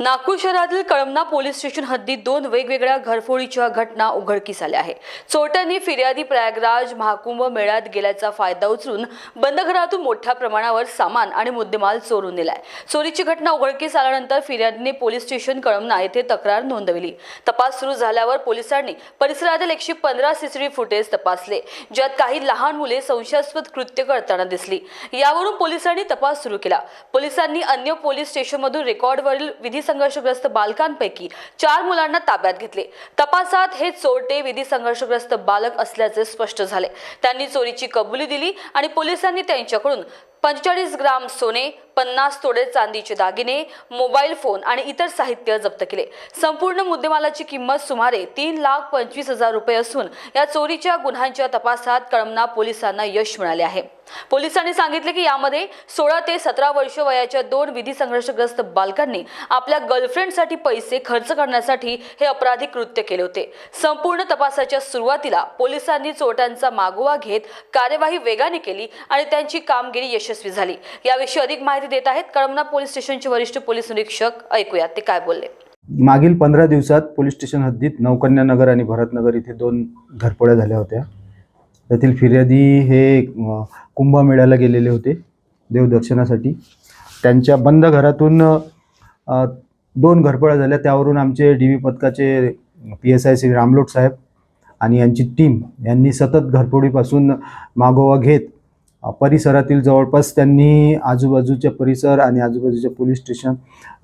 नागपूर शहरातील Kalamna police station हद्दीत दोन वेगवेगळ्या घरफोडीच्या घटना उघडकीस आल्या आहे चोरट्यांनी फिर्यादी प्रयागराज महाकुंभ मेळ्यात गेल्याचा फायदा उचलून बंद घरातून मोठ्या प्रमाणावर सामान आणि मुद्देमाल चोरून नेलाय. चोरीची घटना उघडकीस आल्यानंतर फिर्यादीने पोलीस स्टेशन कळमना येथे तक्रार नोंदवली. तपास सुरू झाल्यावर पोलिसांनी परिसरातील एकशे पंधरा सीसीटीव्ही फुटेज तपासले ज्यात काही लहान मुले संशयास्पद कृत्य करताना दिसली. यावरून पोलिसांनी तपास सुरू केला. पोलिसांनी अन्य पोलीस स्टेशनमधून रेकॉर्डवरील विधी संघर्षग्रस्त बालकांपैकी चार मुलांना ताब्यात घेतले. तपासात हे चोरटे विधी संघर्षग्रस्त बालक असल्याचे स्पष्ट झाले. त्यांनी चोरीची कबुली दिली आणि पोलिसांनी त्यांच्याकडून पंचेचाळीस ग्राम सोने पन्नास तोडे चांदीचे दागिने मोबाईल फोन आणि इतर साहित्य जप्त केले. संपूर्ण मुद्देमालाची किंमत सुमारे तीन लाख पंचवीस हजार रुपये असून या चोरीच्या गुन्ह्यांच्या तपासात कळमना पोलिसांना यश मिळाले आहे. पोलिसांनी सांगितले की यामध्ये सोळा ते सतरा वर्ष वयाच्या दोन विधी संघर्षग्रस्त बालकांनी आपल्या गर्लफ्रेंडसाठी पैसे खर्च करण्यासाठी हे अपराधी कृत्य केले होते. संपूर्ण तपासाच्या सुरुवातीला पोलिसांनी चोरट्यांचा मागोवा घेत कार्यवाही वेगाने केली आणि त्यांची कामगिरी यशस्वी झाली. याविषयी अधिक माहिती देत आहेत. कळमना पोलीस स्टेशनचे वरिष्ठ पोलीस निरीक्षक ऐकूयात. ते काय बोलले? मागील पंधरा दिवसात पोलीस स्टेशन हद्दीत नौकन्यानगर आणि भरतनगर इथे दोन घरपोड्या झाल्या होत्या. त्यातील फिर्यादी हे कुंभमेळ्याला गेलेले होते देवदर्शनासाठी. त्यांच्या बंद घरातून दोन घरपोळ्या झाल्या. त्यावरून आमचे डी व्ही पथकाचे P S I Shri Ramlot साहेब आणि यांची टीम यांनी सतत घरफोडीपासून मागोवा घेत परिसरातील जवळपास त्यांनी आजूबाजूच्या परिसर आणि आजूबाजूच्या पोलीस स्टेशन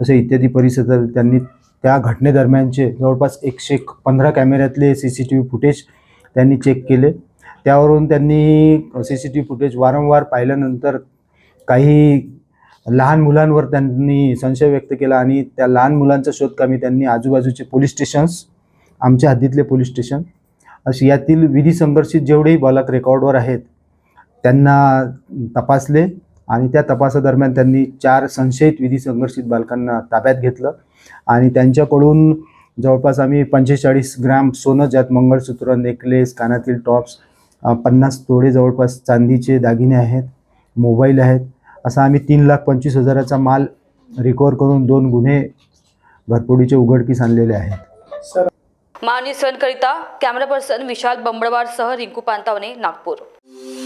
असे इत्यादी परिसर त्यांनी त्या घटनेदरम्यानचे जवळपास एकशे पंधरा कॅमेऱ्यातले C C T V footage त्यांनी चेक केले. त्यावरून त्यांनी C C T V footage वारंवार पाहिल्यानंतर काही लहान मुलांवर त्यांनी संशय व्यक्त केला आणि त्या लहान मुलांचा शोधकामी त्यांनी आजूबाजूचे पोलीस स्टेशन्स आमच्या हद्दीतले पोलीस स्टेशन अशी यातील विधी संघर्षित जेवढेही बालक रेकॉर्डवर आहेत त्यांना तपासले आणि त्या तपासादरम्यान त्यांनी चार संशयित विधी संघर्षित बालकांना ताब्यात घेतलं. आणि त्यांच्याकडून जवळपास आम्ही पंचेचाळीस ग्रॅम सोनं ज्यात मंगळसूत्र नेकलेस कानातील टॉप्स पन्नास तोडे जवळपास चांदीचे दागिने आहेत मोबाईल आहेत. असा आम्ही तीन लाख पंचवीस हजाराचा माल रिकवर करून दोन गुन्हे घरफोडीचे उघडकीस आणलेले आहेत. महानी सणकरिता camera person Vishal बंबडवारसह Rinku Pantawane Nagpur.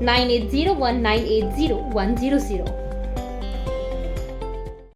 nine eight zero one nine eight zero one zero zero